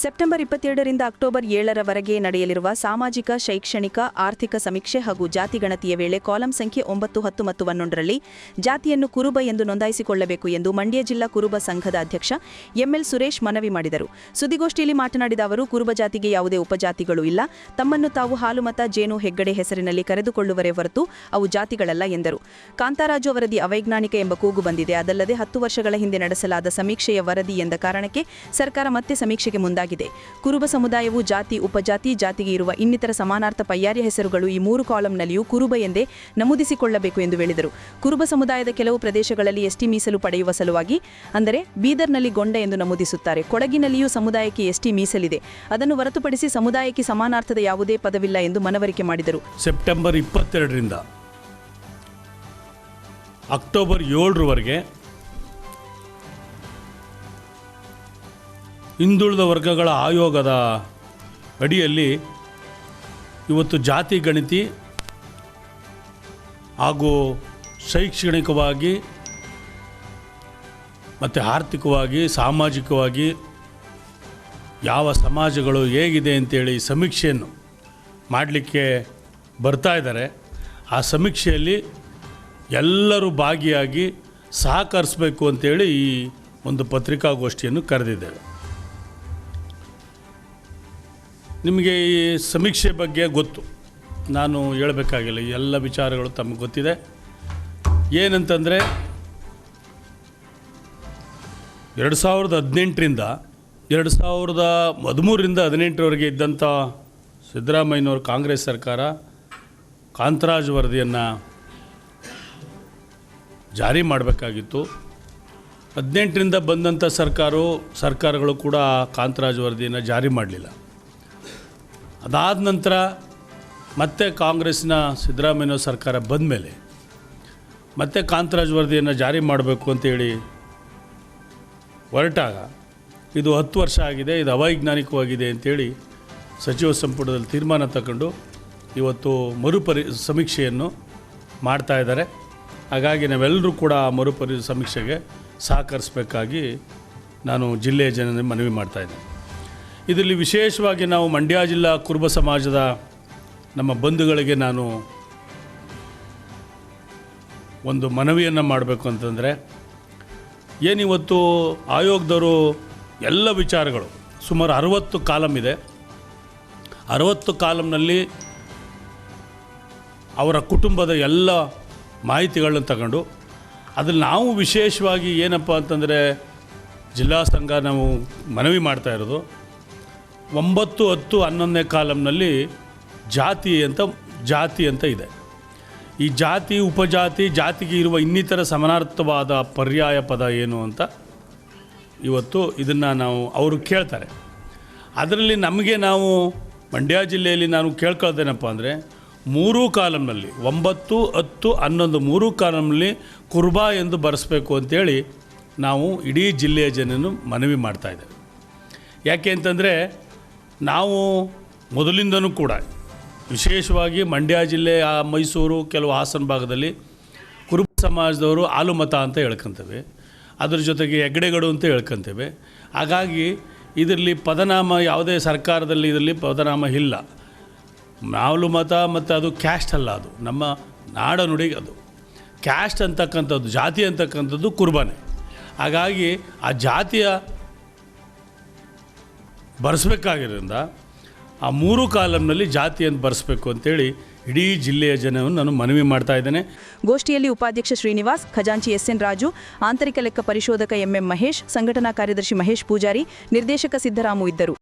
September ಇಪ್ಪತ್ತೆರಡರಿಂದ October ಏಳರವರೆಗೆ ನಡೆಯಲಿರುವ ಸಾಮಾಜಿಕ, ಶೈಕ್ಷಣಿಕ, ಆರ್ಥಿಕ ಸಮೀಕ್ಷೆ ಹಾಗೂ ಜಾತಿ ಗಣತಿಯ ವೇಳೆ ಕಾಲಂ ಸಂಖ್ಯೆ ಒಂಬತ್ತು, ಹತ್ತು ಮತ್ತು ಹನ್ನೊಂದರಲ್ಲಿ ಜಾತಿಯನ್ನು ಕುರುಬ ಎಂದು ನೋಂದಾಯಿಸಿಕೊಳ್ಳಬೇಕು ಎಂದು ಮಂಡ್ಯ ಜಿಲ್ಲಾ ಕುರುಬ ಸಂಘದ ಅಧ್ಯಕ್ಷ ಎಂಎಲ್ ಸುರೇಶ್ ಮನವಿ ಮಾಡಿದರು. ಸುದ್ದಿಗೋಷ್ಠಿಯಲ್ಲಿ ಮಾತನಾಡಿದ ಅವರು, ಕುರುಬ ಜಾತಿಗೆ ಯಾವುದೇ ಉಪಜಾತಿಗಳು ಇಲ್ಲ. ತಮ್ಮನ್ನು ತಾವು ಹಾಲುಮತ ಜೇನು, ಹೆಗ್ಗಡೆ ಹೆಸರಿನಲ್ಲಿ ಕರೆದುಕೊಳ್ಳುವರೇ ಹೊರತು ಅವು ಜಾತಿಗಳಲ್ಲ ಎಂದರು. ಕಾಂತಾರಾಜು ವರದಿ ಅವೈಜ್ಞಾನಿಕ ಎಂಬ ಕೂಗು ಬಂದಿದೆ. ಅದಲ್ಲದೆ ಹತ್ತು ವರ್ಷಗಳ ಹಿಂದೆ ನಡೆಸಲಾದ ಸಮೀಕ್ಷೆಯ ವರದಿ ಎಂದ ಕಾರಣಕ್ಕೆ ಸರ್ಕಾರ ಮತ್ತೆ ಸಮೀಕ್ಷೆಗೆ ಮುಂದಾಗಿದೆ ಕುರುಬ ಸಮುದಾಯವು ಜಾತಿ, ಉಪಜಾತಿ, ಜಾತಿಗೆ ಇರುವ ಇನ್ನಿತರ ಸಮಾನಾರ್ಥ ಪಯ್ಯಾರಿ ಹೆಸರುಗಳು ಈ ಮೂರು ಕಾಲಂನಲ್ಲಿಯೂ ಕುರುಬ ಎಂದೇ ನಮೂದಿಸಿಕೊಳ್ಳಬೇಕು ಎಂದು ಹೇಳಿದರು. ಕುರುಬ ಸಮುದಾಯದ ಕೆಲವು ಪ್ರದೇಶಗಳಲ್ಲಿ ಎಸ್ಟಿ ಮೀಸಲು ಪಡೆಯುವ ಸಲುವಾಗಿ, ಅಂದರೆ ಬೀದರ್ನಲ್ಲಿ ಗೊಂಡ ಎಂದು ನಮೂದಿಸುತ್ತಾರೆ. ಕೊಡಗಿನಲ್ಲಿಯೂ ಸಮುದಾಯಕ್ಕೆ ಎಸ್ಟಿ ಮೀಸಲಿದೆ. ಅದನ್ನು ಹೊರತುಪಡಿಸಿ ಸಮುದಾಯಕ್ಕೆ ಸಮಾನಾರ್ಥದ ಯಾವುದೇ ಪದವಿಲ್ಲ ಎಂದು ಮನವರಿಕೆ ಮಾಡಿದರು. ಸೆಪ್ಟೆಂಬರ್ ಇಪ್ಪತ್ತೆರಡರಿಂದ ಅಕ್ಟೋಬರ್ ಏಳರವರೆಗೆ ಹಿಂದುಳಿದ ವರ್ಗಗಳ ಆಯೋಗದ ಅಡಿಯಲ್ಲಿ ಇವತ್ತು ಜಾತಿ ಗಣಿತಿ ಹಾಗೂ ಶೈಕ್ಷಣಿಕವಾಗಿ ಮತ್ತು ಆರ್ಥಿಕವಾಗಿ, ಸಾಮಾಜಿಕವಾಗಿ ಯಾವ ಸಮಾಜಗಳು ಹೇಗಿದೆ ಅಂತೇಳಿ ಸಮೀಕ್ಷೆಯನ್ನು ಮಾಡಲಿಕ್ಕೆ ಬರ್ತಾ ಇದ್ದಾರೆ. ಆ ಸಮೀಕ್ಷೆಯಲ್ಲಿ ಎಲ್ಲರೂ ಭಾಗಿಯಾಗಿ ಸಹಕರಿಸಬೇಕು ಅಂತೇಳಿ ಈ ಒಂದು ಪತ್ರಿಕಾಗೋಷ್ಠಿಯನ್ನು ಕರೆದಿದ್ದೇವೆ ನಿಮಗೆ ಈ ಸಮೀಕ್ಷೆ ಬಗ್ಗೆ ಗೊತ್ತು. ನಾನು ಹೇಳಬೇಕಾಗಿಲ್ಲ ಎಲ್ಲ ವಿಚಾರಗಳು ತಮಗೆ ಗೊತ್ತಿದೆ. ಏನಂತಂದರೆ, ಎರಡು ಸಾವಿರದ ಹದಿನೆಂಟರಿಂದ, ಎರಡು ಸಾವಿರದ ಹದಿಮೂರರಿಂದ ಹದಿನೆಂಟರವರೆಗೆ ಇದ್ದಂಥ ಸಿದ್ದರಾಮಯ್ಯನವರು ಕಾಂಗ್ರೆಸ್ ಸರ್ಕಾರ ಕಾಂತರಾಜ್ ವರದಿಯನ್ನು ಜಾರಿ ಮಾಡಬೇಕಾಗಿತ್ತು. ಹದಿನೆಂಟರಿಂದ ಬಂದಂಥ ಸರ್ಕಾರವು, ಸರ್ಕಾರಗಳು ಕೂಡ ಕಾಂತರಾಜ್ ವರದಿಯನ್ನು ಜಾರಿ ಮಾಡಲಿಲ್ಲ. ಅದಾದ ನಂತರ ಮತ್ತೆ ಕಾಂಗ್ರೆಸ್ನ ಸಿದ್ದರಾಮಯ್ಯ ಸರ್ಕಾರ ಬಂದ ಮೇಲೆ ಮತ್ತೆ ಕಾಂತರಾಜ್ ವರದಿಯನ್ನು ಜಾರಿ ಮಾಡಬೇಕು ಅಂತೇಳಿ ಹೊರಟಾಗ ಇದು ಹತ್ತು ವರ್ಷ ಆಗಿದೆ, ಇದು ಅವೈಜ್ಞಾನಿಕವಾಗಿದೆ ಅಂತೇಳಿ ಸಚಿವ ಸಂಪುಟದಲ್ಲಿ ತೀರ್ಮಾನ ತಗೊಂಡು ಇವತ್ತು ಮರುಪರಿ ಸಮೀಕ್ಷೆಯನ್ನು ಮಾಡ್ತಾ ಇದ್ದಾರೆ. ಹಾಗಾಗಿ ನಾವೆಲ್ಲರೂ ಕೂಡ ಆ ಮರುಪರಿ ಸಮೀಕ್ಷೆಗೆ ಸಹಕರಿಸಬೇಕಾಗಿ ನಾನು ಜಿಲ್ಲೆಯ ಜನ ಮನವಿ ಮಾಡ್ತಾ ಇದ್ದೇನೆ. ಇದರಲ್ಲಿ ವಿಶೇಷವಾಗಿ ನಾವು ಮಂಡ್ಯ ಜಿಲ್ಲಾ ಕುರುಬ ಸಮಾಜದ ನಮ್ಮ ಬಂಧುಗಳಿಗೆ ನಾನು ಒಂದು ಮನವಿಯನ್ನು ಮಾಡಬೇಕು ಅಂತಂದರೆ ಏನಿವತ್ತು ಆಯೋಗದವರು ಎಲ್ಲ ವಿಚಾರಗಳು, ಸುಮಾರು ಅರವತ್ತು ಕಾಲಮ್ ಇದೆ. ಅರವತ್ತು ಕಾಲಮ್ನಲ್ಲಿ ಅವರ ಕುಟುಂಬದ ಎಲ್ಲ ಮಾಹಿತಿಗಳನ್ನ ತಗೊಂಡು, ಅದ್ರಲ್ಲಿ ನಾವು ವಿಶೇಷವಾಗಿ ಏನಪ್ಪ ಅಂತಂದರೆ ಜಿಲ್ಲಾ ಸಂಘ ನಾವು ಮನವಿ ಮಾಡ್ತಾ ಇರೋದು. ಒಂಬತ್ತು ಹತ್ತು ಹನ್ನೊಂದನೇ ಕಾಲಂನಲ್ಲಿ ಜಾತಿ ಅಂತ ಜಾತಿ ಅಂತ ಇದೆ. ಈ ಜಾತಿ, ಉಪಜಾತಿ, ಜಾತಿಗೆ ಇರುವ ಇನ್ನಿತರ ಸಮಾನಾರ್ಥವಾದ ಪರ್ಯಾಯ ಪದ ಏನು ಅಂತ ಇವತ್ತು ಇದನ್ನು ನಾವು, ಅವರು ಕೇಳ್ತಾರೆ. ಅದರಲ್ಲಿ ನಮಗೆ ನಾವು ಮಂಡ್ಯ ಜಿಲ್ಲೆಯಲ್ಲಿ ನಾನು ಕೇಳ್ಕೊಳ್ತೇನಪ್ಪ ಅಂದರೆ, ಮೂರೂ ಕಾಲಂನಲ್ಲಿ, ಒಂಬತ್ತು, ಹತ್ತು, ಹನ್ನೊಂದು, ಮೂರೂ ಕಾಲಂನಲ್ಲಿ ಕುರ್ಬಾ ಎಂದು ಬರೆಸ್ಬೇಕು ಅಂತೇಳಿ ನಾವು ಇಡೀ ಜಿಲ್ಲೆಯ ಜನನು ಮನವಿ ಮಾಡ್ತಾ ಇದ್ದೇವೆ. ಯಾಕೆ ಅಂತಂದರೆ ನಾವು ಮೊದಲಿಂದನೂ ಕೂಡ, ವಿಶೇಷವಾಗಿ ಮಂಡ್ಯ ಜಿಲ್ಲೆ ಮೈಸೂರು, ಕೆಲವು ಹಾಸನ ಭಾಗದಲ್ಲಿ ಕುರುಬ ಸಮಾಜದವರು ಆಲುಮತ ಅಂತ ಹೇಳ್ಕೊಂತೇವೆ. ಅದರ ಜೊತೆಗೆ ಹೆಗ್ಡೆಗಳು ಅಂತ ಹೇಳ್ಕೊಂತೇವೆ. ಹಾಗಾಗಿ ಇದರಲ್ಲಿ ಪದನಾಮ, ಯಾವುದೇ ಸರ್ಕಾರದಲ್ಲಿ ಇದರಲ್ಲಿ ಪದನಾಮ ಇಲ್ಲ. ನಾವಲು ಮತ ಮತ್ತು ಅದು ಕ್ಯಾಸ್ಟ್ ಅಲ್ಲ ಅದು. ನಮ್ಮ ನಾಡ ನುಡಿಗೆ ಅದು. ಕ್ಯಾಸ್ಟ್ ಅಂತಕ್ಕಂಥದ್ದು, ಜಾತಿ ಅಂತಕ್ಕಂಥದ್ದು ಕುರ್ಬಾನೆ. ಹಾಗಾಗಿ ಆ ಜಾತಿಯ ಬರೆಸ್ಬೇಕಾಗಿರೋದ್ರಿಂದ ಆ ಮೂರು ಕಾಲಂನಲ್ಲಿ ಜಾತಿಯನ್ನು ಬರೆಸ್ಬೇಕು ಅಂತೇಳಿ ಇಡೀ ಜಿಲ್ಲೆಯ ಜನವನ್ನು ನಾನು ಮನವಿ ಮಾಡ್ತಾ ಇದ್ದೇನೆ. ಗೋಷ್ಠಿಯಲ್ಲಿ ಉಪಾಧ್ಯಕ್ಷ ಶ್ರೀನಿವಾಸ್, ಖಜಾಂಚಿ ಎಸ್ ಎನ್ ರಾಜು, ಆಂತರಿಕ ಲೆಕ್ಕ ಪರಿಶೋಧಕ ಎಂಎಂ ಮಹೇಶ್, ಸಂಘಟನಾ ಕಾರ್ಯದರ್ಶಿ ಮಹೇಶ್ ಪೂಜಾರಿ, ನಿರ್ದೇಶಕ ಸಿದ್ದರಾಮು ಇದ್ದರು.